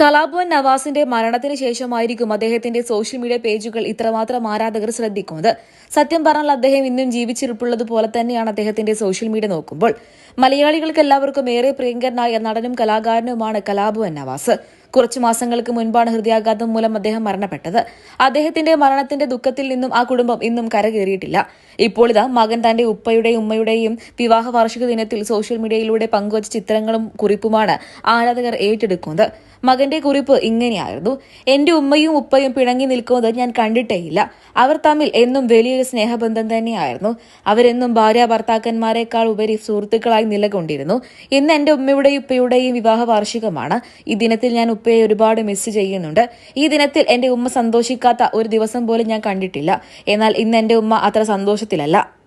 കലാഭവൻ നവാസിന്റെ മരണത്തിന് ശേഷമായിരിക്കും അദ്ദേഹത്തിന്റെ സോഷ്യൽ മീഡിയ പേജുകൾ ഇത്രമാത്രം ആരാധകർ ശ്രദ്ധിക്കുന്നത്. സത്യം പറഞ്ഞാൽ അദ്ദേഹം ഇന്നും ജീവിച്ചിരിപ്പുള്ളത് പോലെ തന്നെയാണ് അദ്ദേഹത്തിന്റെ സോഷ്യൽ മീഡിയ നോക്കുമ്പോൾ. മലയാളികൾക്ക് എല്ലാവർക്കും ഏറെ പ്രിയങ്കരനായ നടനും കലാകാരനുമാണ് കലാഭവൻ നവാസ്. കുറച്ചു മാസങ്ങൾക്ക് മുൻപാണ് ഹൃദയാഘാതം മൂലം അദ്ദേഹം മരണപ്പെട്ടത്. അദ്ദേഹത്തിന്റെ മരണത്തിന്റെ ദുഃഖത്തിൽ നിന്നും ആ കുടുംബം ഇന്നും കരകയറിയിട്ടില്ല. ഇപ്പോൾ ഇതാ മകൻ തന്റെ ഉപ്പയുടെയും ഉമ്മയുടെയും വിവാഹ വാർഷിക ദിനത്തിൽ സോഷ്യൽ മീഡിയയിലൂടെ പങ്കുവച്ച ചിത്രങ്ങളും കുറിപ്പുമാണ് ആരാധകർ ഏറ്റെടുക്കുന്നത്. മകന്റെ കുറിപ്പ് ഇങ്ങനെയായിരുന്നു. എന്റെ ഉമ്മയും ഉപ്പയും പിണങ്ങി നിൽക്കുന്നത് ഞാൻ കണ്ടിട്ടേയില്ല. അവർ തമ്മിൽ എന്നും വലിയൊരു സ്നേഹബന്ധം തന്നെയായിരുന്നു. അവരെന്നും ഭാര്യ ഭർത്താക്കന്മാരെക്കാൾ ഉപരി സുഹൃത്തുക്കളായി നിലകൊണ്ടിരുന്നു. ഇന്ന് എന്റെ ഉമ്മയുടെയും ഉപ്പയുടെയും വിവാഹ വാർഷികമാണ്. ഈ ദിനത്തിൽ ഞാൻ ഉപ്പയെ ഒരുപാട് മിസ് ചെയ്യുന്നുണ്ട്. ഈ ദിനത്തിൽ എന്റെ ഉമ്മ സന്തോഷിക്കാത്ത ഒരു ദിവസം പോലും ഞാൻ കണ്ടിട്ടില്ല. എന്നാൽ ഇന്ന് എന്റെ ഉമ്മ അത്ര സന്തോഷത്തിലല്ല.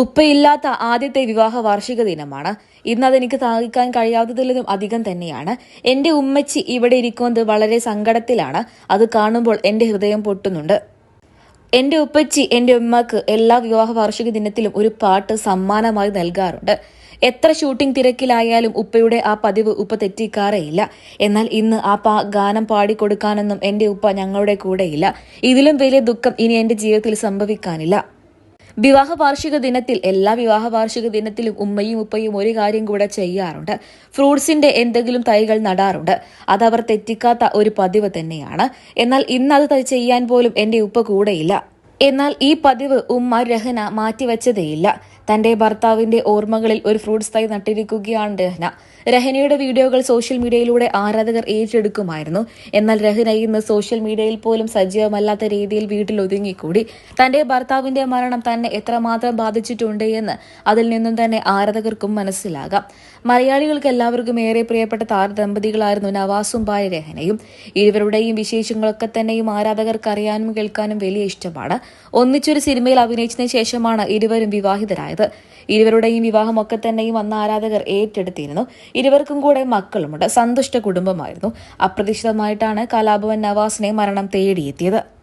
ഉപ്പയില്ലാത്ത ആദ്യത്തെ വിവാഹ വാർഷിക ദിനമാണ്. ഇന്ന് അതെനിക്ക് താങ്ങിക്കാൻ കഴിയാത്തതിലും അധികം തന്നെയാണ്. എന്റെ ഉമ്മച്ചി ഇവിടെ ഇരിക്കുന്നത് വളരെ സങ്കടത്തിലാണ്. അത് കാണുമ്പോൾ എന്റെ ഹൃദയം പൊട്ടുന്നുണ്ട്. എന്റെ ഉപ്പച്ചി എന്റെ ഉമ്മക്ക് എല്ലാ വിവാഹ വാർഷിക ദിനത്തിലും ഒരു പാട്ട് സമ്മാനമായി നൽകാറുണ്ട്. എത്ര ഷൂട്ടിംഗ് തിരക്കിലായാലും ഉപ്പയുടെ ആ പതിവ് ഉപ്പ തെറ്റിക്കാറേയില്ല. എന്നാൽ ഇന്ന് ആ പാ ഗാനം പാടിക്കൊടുക്കാനൊന്നും എന്റെ ഉപ്പ ഞങ്ങളുടെ കൂടെയില്ല. ഇതിലും വലിയ ദുഃഖം ഇനി എന്റെ ജീവിതത്തിൽ സംഭവിക്കാനില്ല. വിവാഹ വാർഷിക ദിനത്തിൽ എല്ലാ വിവാഹ വാർഷിക ദിനത്തിലും ഉമ്മയും ഉപ്പയും ഒരു കാര്യം കൂടെ ചെയ്യാറുണ്ട്. ഫ്രൂട്ട്സിന്റെ എന്തെങ്കിലും തൈകൾ നടാറുണ്ട്. അത് അവർ തെറ്റിക്കാത്ത ഒരു പതിവ് തന്നെയാണ്. എന്നാൽ ഇന്ന് അത് ചെയ്യാൻ പോലും എന്റെ ഉപ്പ കൂടെയില്ല. എന്നാൽ ഈ പതിവ് ഉമ്മ രഹന മാറ്റിവെച്ചതേയില്ല. തന്റെ ഭർത്താവിന്റെ ഓർമ്മകളിൽ ഒരു ഫ്രൂട്ട്സ് തൈ നട്ടിരിക്കുകയാണ് രഹന. രഹനയുടെ വീഡിയോകൾ സോഷ്യൽ മീഡിയയിലൂടെ ആരാധകർ ഏറ്റെടുക്കുമായിരുന്നു. എന്നാൽ രഹന ഇന്ന് സോഷ്യൽ മീഡിയയിൽ പോലും സജീവമല്ലാത്ത രീതിയിൽ വീട്ടിൽ ഒതുങ്ങിക്കൂടി. തന്റെ ഭർത്താവിന്റെ മരണം തന്നെ എത്രമാത്രം ബാധിച്ചിട്ടുണ്ട് എന്ന് അതിൽ നിന്നും തന്നെ ആരാധകർക്കും മനസ്സിലാകാം. മലയാളികൾക്ക് എല്ലാവർക്കും ഏറെ പ്രിയപ്പെട്ട താരദമ്പതികളായിരുന്നു നവാസും ഭാര്യ രഹനയും. ഇരുവരുടെയും വിശേഷങ്ങളൊക്കെ തന്നെയും ആരാധകർക്ക് അറിയാനും കേൾക്കാനും വലിയ ഇഷ്ടമാണ്. ഒന്നിച്ചൊരു സിനിമയിൽ അഭിനയിച്ചതിന് ശേഷമാണ് ഇരുവരും വിവാഹിതരായത്. ഇരുവരുടെയും വിവാഹമൊക്കെ തന്നെയും അന്ന് ആരാധകർ ഏറ്റെടുത്തിരുന്നു. ഇരുവർക്കും കൂടെ മക്കളുമുണ്ട്. സന്തുഷ്ട കുടുംബമായിരുന്നു. അപ്രതീക്ഷിതമായിട്ടാണ് കലാഭവൻ നവാസിനെ മരണം തേടിയെത്തിയത്.